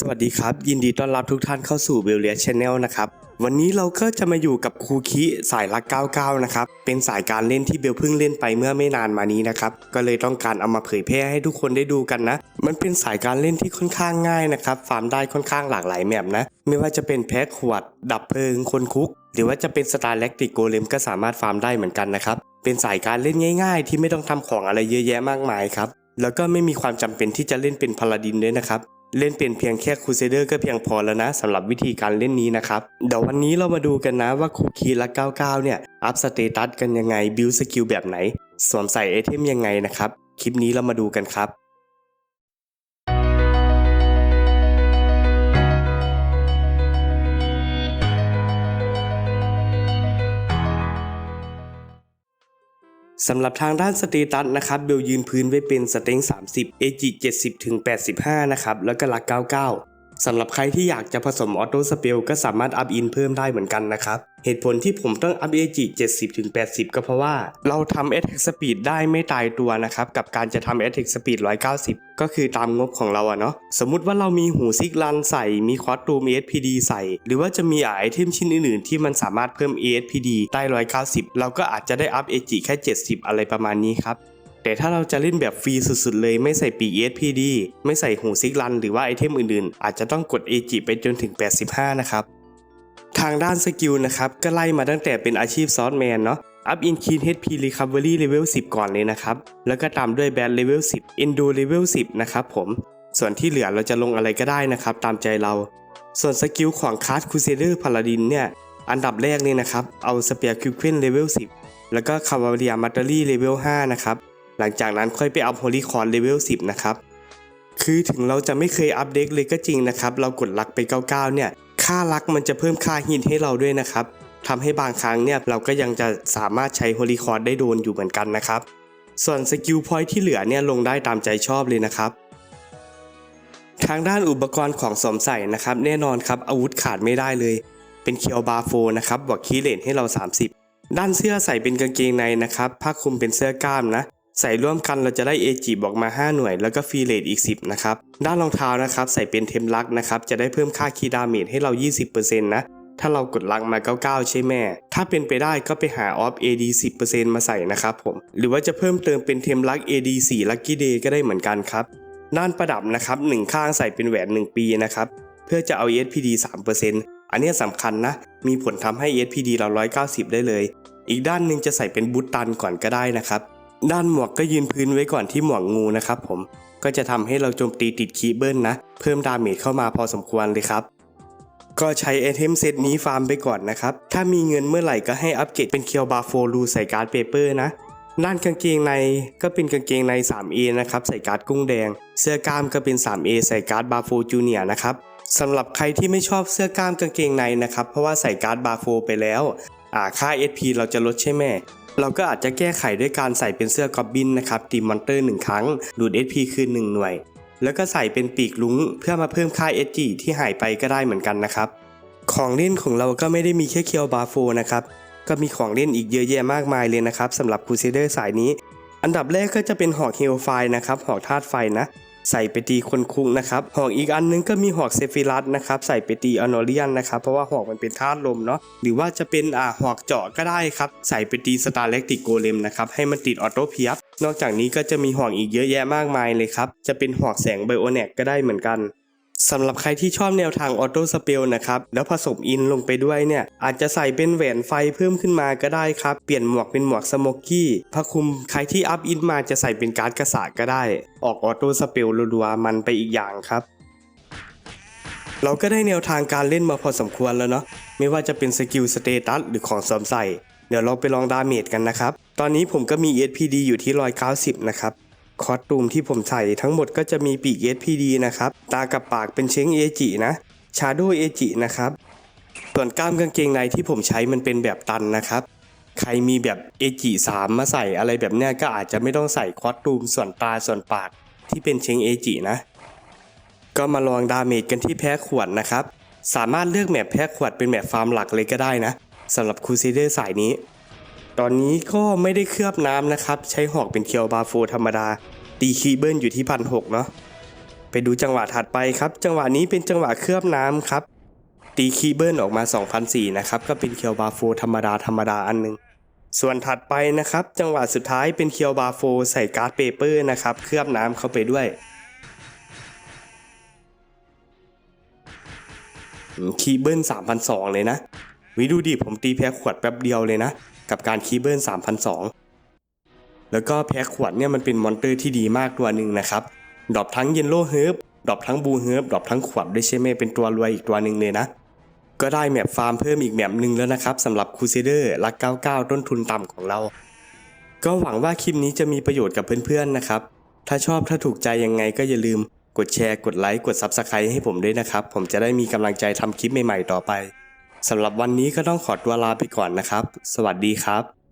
สวัสดีครับ ยินดีต้อนรับทุกท่านเข้าสู่เบลเลียชแนลนะครับวันนี้เราก็จะมาอยู่กับครูคิสายลัก 99 นะครับ เป็นสายการเล่นที่เบลเพิ่งเล่นไปเมื่อไม่นานมานี้นะครับ ก็เลยต้องการเอามาเผยแพร่ให้ทุกคนได้ดูกันนะ มันเป็นสายการเล่นที่ค่อนข้างง่ายนะครับ ฟาร์มได้ค่อนข้างหลากหลายแมปนะ ไม่ว่าจะเป็นแพ็คขวด ดับเพลิง คนคุก หรือว่าจะเป็นสตาร์เล็กติกโกเลมก็สามารถฟาร์มได้เหมือนกันนะครับ เป็นสายการเล่นง่าย ๆ ที่ไม่ต้องทำของอะไรเยอะแยะมากมายครับ แล้วก็ไม่มีความจำเป็นที่จะเล่นเป็นพาลาดินด้วยนะครับ เล่นเป็นเพียงแค่ครูเซเดอร์ก็เพียงพอแล้วนะสำหรับวิธีการเล่นนี้นะครับ เดี๋ยววันนี้เรามาดูกันนะว่าคูคีและ 99 เนี่ย อัพสเตตัสกันยังไง บิวสกิลแบบไหน สวมใส่ไอเทมยังไงนะครับ คลิปนี้เรามาดูกันครับ สำหรับทางด้านสเตตัสนะครับเบลยืนพื้นไว้เป็นสเต็ง 30 AG 70ถึง85 นะครับ แล้วก็หลัก 99 สำหรับใครที่อยากจะผสมออโต้สเปลก็สามารถอัพอินเพิ่มได้เหมือนกันนะครับ เหตุผลที่ผมต้องอัพ AG 70ถึง80 ก็เพราะว่าเราทำ Attack Speed ได้ไม่ตายตัวนะครับ กับการจะทำ Attack Speed 190 ก็คือตามงบของเราอะเนาะ สมมุติว่าเรามีหูซิกลันใส่ มีคอสตูม ESPD ใส่ หรือว่าจะมีไอเทมชิ้นอื่นๆ ที่มันสามารถเพิ่ม ESPD ได้ 190 เราก็อาจจะได้อัพ AG แค่ 70 อะไรประมาณนี้ครับ แต่ถ้าเราจะเล่นแบบฟรีสุดๆเลยไม่ใส่ปี ESPD ไม่ใส่หูซิกลันหรือว่าไอเทมอื่นๆ อาจจะต้องกด AG ไปจนถึง 85 นะครับ ทางด้านสกิลนะครับ ก็ไล่มาตั้งแต่เป็นอาชีพซอสแมนเนาะอัพอินคีน HP Recovery Level 10 ก่อนเลยนะครับ แล้วก็ตามด้วยแบด Level 10 Endo Level 10 นะครับผมส่วนที่เหลือเราจะลงอะไรก็ได้นะครับ ตามใจเรา ส่วนสกิลของค a า t คูเซเดอร์พาลาดินเนี่ย อันดับแรกเลยนะครับ เอาสเปียร์คิวเควนเลเวล10 แล้วก็คาวาเรียมัตเตอรี่เลเวล5นะครับ หลังจากนั้นค่อยไปอัพโฮลิคอนเลเวล10 นะครับ คือถึงเราจะไม่เคยอัปเดตเลยก็จริงนะครับ เรากดลักไป 99 เนี่ย ค่าลักมันจะเพิ่มค่าฮินให้เราด้วยนะครับทำให้บางครั้งเนี่ยเราก็ยังจะสามารถใช้โฮลิคอนได้โดนอยู่เหมือนกันนะครับ ส่วนสกิลพอยที่เหลือเนี่ยลงได้ตามใจชอบเลยนะครับทางด้านอุปกรณ์ของสวมใส่นะครับแน่นอนครับอาวุธขาดไม่ได้เลย เป็นเคียวบาโฟนะครับบวกคีเลนให้เรา 30 ด้านเสื้อใส่เป็นกางเกงในนะครับผ้าคลุมเป็นเสื้อกล้ามนะ ใส่ร่วมกันเราจะได้ AG บอกมา 5 หน่วย แล้วก็ฟรีเลทอีก 10 นะครับ ด้านรองเท้านะครับใส่เป็นเทมลักนะครับ จะได้เพิ่มค่าคีย์ดาเมจให้เรา 20%นะ ถ้าเรากดลักมา 99 ใช่ไหม ถ้าเป็นไปได้ก็ไปหาออฟ AD 10%มาใส่นะครับผม หรือว่าจะเพิ่มเติมเป็นเทมลัก AD 4 Lucky Day ก็ได้เหมือนกันครับ ด้านประดับนะครับหนึ่งข้างใส่เป็นแหวน 1 ปีนะครับ เพื่อจะเอา ESPD 3%อันเนี้สำคัญนะ มีผลทำให้ ESPD เรา 190 ได้เลย อีกด้านหนึ่งจะใส่เป็นบูตตันก่อนก็ได้นะครับ ด้านหมวกก็ยืนพื้นไว้ก่อนที่หมวกงูนะครับผม ก็จะทำให้เราโจมตีติดคีเบิลนะ เพิ่มดาเมจเข้ามาพอสมควรเลยครับ ก็ใช้ไอเทมเซตนี้ฟาร์มไปก่อนนะครับ ถ้ามีเงินเมื่อไหร่ก็ให้อัปเกรดเป็นเคียวบาโฟลูใส่การ์ดเปเปอร์นะด้านกางเกงในก็เป็นกางเกงใน 3A นะครับใส่การ์ดกุ้งแดง เสื้อกล้ามก็เป็น 3A ใส่การ์ดบาโฟจูเนียนะครับสำหรับใครที่ไม่ชอบเสื้อกล้ามกางเกงในนะครับเพราะว่าใส่การ์ดบาโฟไปแล้วอ่าค่า SP เราจะลดใช่ไหม เราก็อาจจะแก้ไขด้วยการใส่เป็นเสื้อกอบบินนะครับตีมอนเตอร์1ครั้ง ดูด SP คืน1หน่วย แล้วก็ใส่เป็นปีกลุงเพื่อมาเพิ่มค่า SG ที่หายไปก็ได้เหมือนกันนะครับ ของเล่นของเราก็ไม่ได้มีแค่เคียวบาโฟนะครับ ก็มีของเล่นอีกเยอะแยะมากมายเลยนะครับสำหรับคูเซเดอร์สายนี้ อันดับแรกก็จะเป็นหอกเฮลไฟนะครับหอกธาตุไฟนะ ใส่ไปตีคนคุงนะครับหอกอีกอันนึงก็มีหอกเซฟิรัสนะครับใส่ไปตีอนอเรียนนะครับเพราะว่าหอกมันเป็นธาตุลมเนาะหรือว่าจะเป็นอ่าหอกเจาะก็ได้ครับใส่ไปตีสตาร์เล็กติโกเลมนะครับให้มันติดออโต้เพียบนอกจากนี้ก็จะมีหอกอีกเยอะแยะมากมายเลยครับจะเป็นหอกแสงไบโอเนกก็ได้เหมือนกัน สำหรับใครที่ชอบแนวทางออโต้สเปลนะครับ แล้วผสมอินลงไปด้วยเนี่ย อาจจะใส่เป็นแหวนไฟเพิ่มขึ้นมาก็ได้ครับ เปลี่ยนหมวกเป็นหมวกสโมกกี้ผ้าคลุมใครที่อัพอินมาจะใส่เป็นการ์ดกระสาก็ได้ ออกออโต้สเปลรัวๆมันไปอีกอย่างครับเราก็ได้แนวทางการเล่นมาพอสมควรแล้วเนาะไม่ว่าจะเป็นสกิลสเตตัสหรือของสวมใส่ เดี๋ยวเราไปลองดาเมจกันนะครับ ตอนนี้ผมก็มี SPD อยู่ที่ 190 นะครับ คอสตูมที่ผมใส่ทั้งหมดก็จะมีปีก SPD นะครับ ตากับปากเป็นเช้งเอจินะ ชาโดเอจินะครับ ส่วนกล้ามกางเกงในที่ผมใช้มันเป็นแบบตันนะครับ ใครมีแบบเอจิ3มาใส่อะไรแบบเนี้ยก็อาจจะไม่ต้องใส่คอสตูมส่วนตาส่วนปากที่เป็นเช้งเอจินะ ก็มาลองดาเมจกันที่แพ้ขวดนะครับ สามารถเลือกแมปแพ้ขวดเป็นแมปฟาร์มหลักเลยก็ได้นะสำหรับคูซิเดอร์สายนี้ ตอนนี้ก็ไม่ได้เคลือบน้ำนะครับ ใช้หอกเป็นเคียวบาโฟธรรมดา ตีคีเบิลอยู่ที่พันหกเนาะไปดูจังหวะถัดไปครับ จังหวะนี้เป็นจังหวะเคลือบน้ำครับ ตีคีเบิลออกมา2,004นะครับ ก็เป็นเคียวบาโฟธรรมดาธรรมดาอันหนึง ส่วนถัดไปนะครับ จังหวะสุดท้ายเป็นเคียวบาโฟใส่การ์ดเปเปอร์นะครับ เคลือบน้ำเข้าไปด้วยคีเบิล3,002เลยนะ วิดูดิผมตีแพ้ขวดแป๊บเดียวเลยนะ กับการคีย์เบิล3,002 แล้วก็แพ้ขวดเนี่ยมันเป็นมอนเตอร์ที่ดีมากตัวหนึ่งนะครับดรอปทั้งเยนโลเฮิร์บดรอปทั้งบูเฮิร์บดรอปทั้งขวดด้วยใช่ไหมเป็นตัวรวยอีกตัวหนึ่งเลยนะ ก็ได้แมปฟาร์มเพิ่มอีกแมปหนึ่งแล้วนะครับสำหรับคูเซเดอร์ลัก99 ต้นทุนต่ำของเรา ก็หวังว่าคลิปนี้จะมีประโยชน์กับเพื่อนๆนะครับ ถ้าชอบถ้าถูกใจยังไงก็อย่าลืมกดแชร์ กดไลค์ กด Subscribe ให้ผมด้วยนะครับ ผมจะได้มีกำลังใจทำคลิปใหม่ๆต่อไป สำหรับวันนี้ก็ต้องขอตัวลาไปก่อนนะครับ สวัสดีครับ